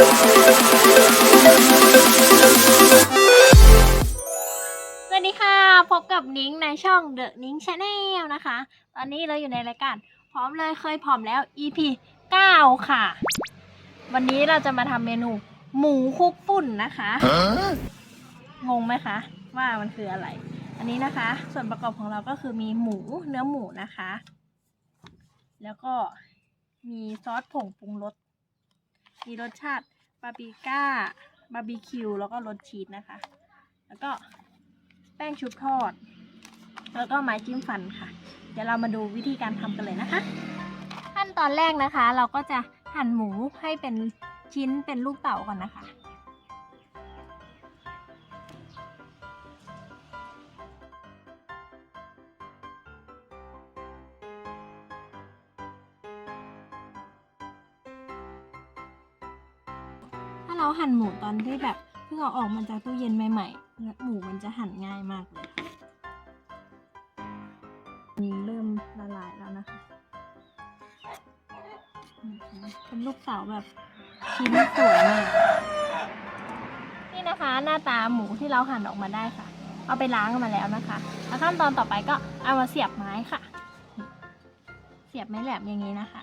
สวัสดีค่ะ พบกับนิ้งในช่อง The นิ้ง Channel นะคะ ตอนนี้เราอยู่ในรายการพร้อมเลยเคยผอมแล้ว EP 9 ค่ะ วันนี้เราจะมาทำเมนู หมูคลุกฝุ่นนะคะ งงไหมคะ ว่ามันคืออะไร อันนี้นะคะ ส่วนประกอบของเราก็คือมีหมูเนื้อหมูนะคะ แล้วก็มีซอสผงปรุงรส มีรสชาติปาปริก้าบาร์บีคิวแล้วก็รสชีสนะคะ แล้วก็แป้งชุบทอด แล้วก็ไม้จิ้มฟันค่ะ เดี๋ยวเรามาดูวิธีการทำกันเลยนะคะ ขั้นตอนแรกนะคะ เราก็จะหั่นหมูให้เป็นชิ้นเป็นลูกเต๋าก่อนนะคะ เราหั่นหมูตอนที่แบบเพิ่งเอาออกมาจากตู้เย็นใหม่ๆหมูมันจะหั่นง่ายมากเลยค่ะนี่เริ่มละลายแล้วนะคะ เป็นลูกเต๋าแบบชิ้นสวยมาก นี่นะคะหน้าตาหมูที่เราหั่นออกมาได้ค่ะ เอาไปล้างมาแล้วนะคะ แล้วขั้นตอนต่อไปก็เอามาเสียบไม้ค่ะ เสียบไม้แหลมอย่างนี้นะคะ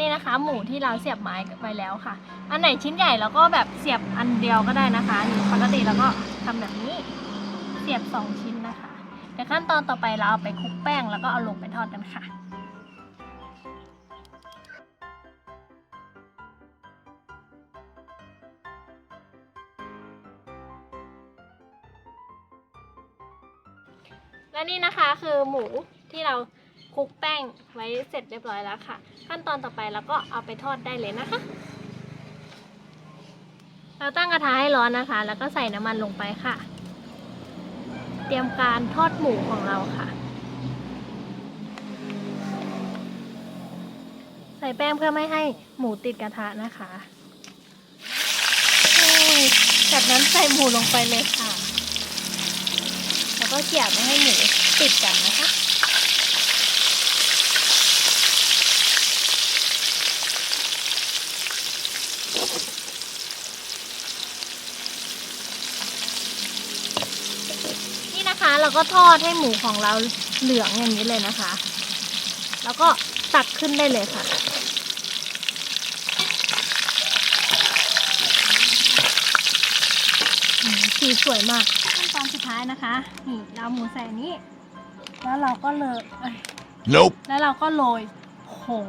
นี่นะคะ หมูที่เราเสียบไม้ไปแล้วค่ะ อันไหนชิ้นใหญ่เราก็แบบเสียบอันเดียวก็ได้นะคะนี่ปกติเราก็ทำแบบนี้ เสียบสองชิ้นนะคะเดี๋ยวขั้นตอนต่อไปเราเอาไปคลุกแป้งแล้วก็เอาลงไปทอดกันค่ะและนี่นะคะคือหมูที่เรา คลุกแป้งไว้เสร็จเรียบร้อยแล้วค่ะ ขั้นตอนต่อไปเราก็เอาไปทอดได้เลยนะคะ เราตั้งกระทะให้ร้อนนะคะ แล้วก็ใส่น้ำมันลงไปค่ะ เตรียมการทอดหมูของเราค่ะ ใส่แป้งเพื่อไม่ให้หมูติดกระทะนะคะจากนั้นใส่หมูลงไปเลยค่ะ แล้วก็เกี่ยไม่ให้หมูติดกันนะคะ นี่นะคะ เราก็ทอดให้หมูของเราเหลืองอย่างนี้เลยนะคะ แล้วก็ตักขึ้นได้เลยค่ะอืมสีสวยมากขั้นตอนสุดท้ายนะคะ นี่เราเอาหมูใส่อันนี้ แล้วเราก็เลยเอ้ย Nope. แล้วเราก็โรยผง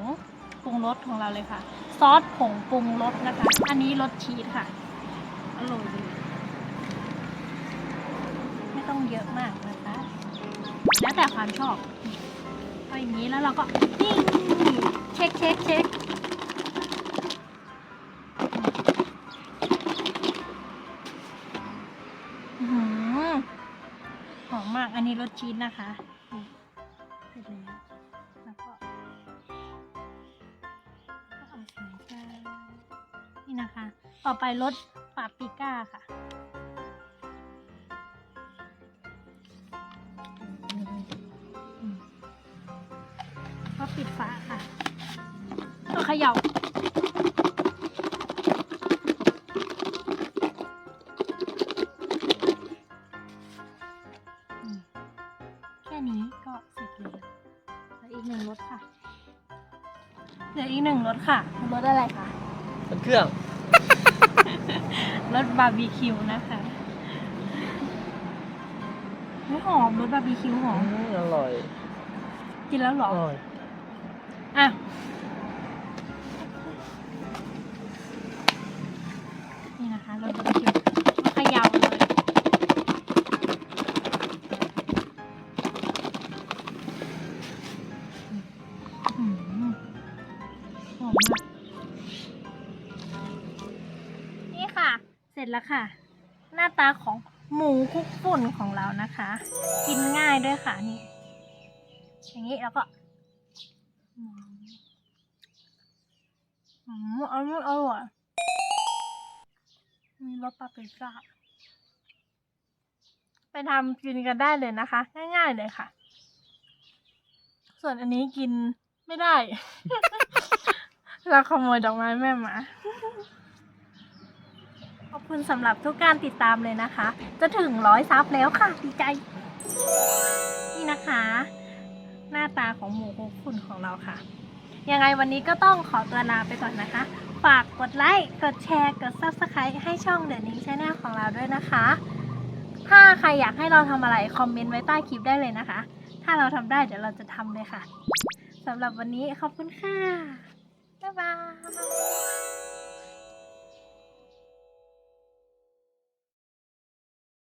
ปรุงรสของเราเลยค่ะ ซอสผงปรุงรสนะคะ อันนี้รสชีสค่ะอร่อย เยอะมากนะคะ แล้วแต่ความชอบเอาอย่างนี้แล้วเราก็นิ่งเช็คเช็คเช็คหอมมากอันนี้รสชีสนะคะเสร็จแล้วแล้วก็ก็เอาใส่ไปนี่นะคะ ต่อไปรสปาปริก้าค่ะ ฝาค่ะก็เขย่าอืมแค่นี้ก็เสร็จเลยเหลืออีกหนึ่งรสค่ะเหลืออีกหนึ่งรสค่ะรสอะไรคะเป็นเครื่อง รสบาร์บีคิวนะคะอุ๊ยหอมรสบาร์บีคิวหอมอืมอร่อย กินแล้วเหรอ อร่อย อะนี่นะคะเราจะคิวมาเขยาวเลยหอมมากนี่ค่ะ เสร็จแล้วค่ะ หน้าตาของหมูคุกฝุ่นของเรานะคะ กินง่ายด้วยค่ะนี่ อย่างนี้แล้วก็ อืม อืมอร่อยอร่อยมีรสปาปริก้าไปทำกินกันได้เลยนะคะ ง่ายๆเลยค่ะ ส่วนอันนี้กินไม่ได้ เราขโมยดอกไม้แม่มาขอบคุณสำหรับทุกการติดตามเลยนะคะ จะถึงร้อยซับแล้วค่ะ ดีใจ นี่นะคะ หน้าตาของหมูคุกฝุ่นของเราค่ะ ยังไงวันนี้ก็ต้องขอตัวลาไปก่อนนะคะ ฝากกดไลค์ กดแชร์ กด Subscribe ให้ช่องเด e n นิงช n แนลของเราด้วยนะคะ ถ้าใครอยากให้เราทำอะไร คอมเมนต์ไว้ใต้คลิปได้เลยนะคะ ถ้าเราทำได้เดี๋ยวเราจะทำเลยค่ะสำหรับวันนี้ขอบคุณค่ะ บ๊ายบาย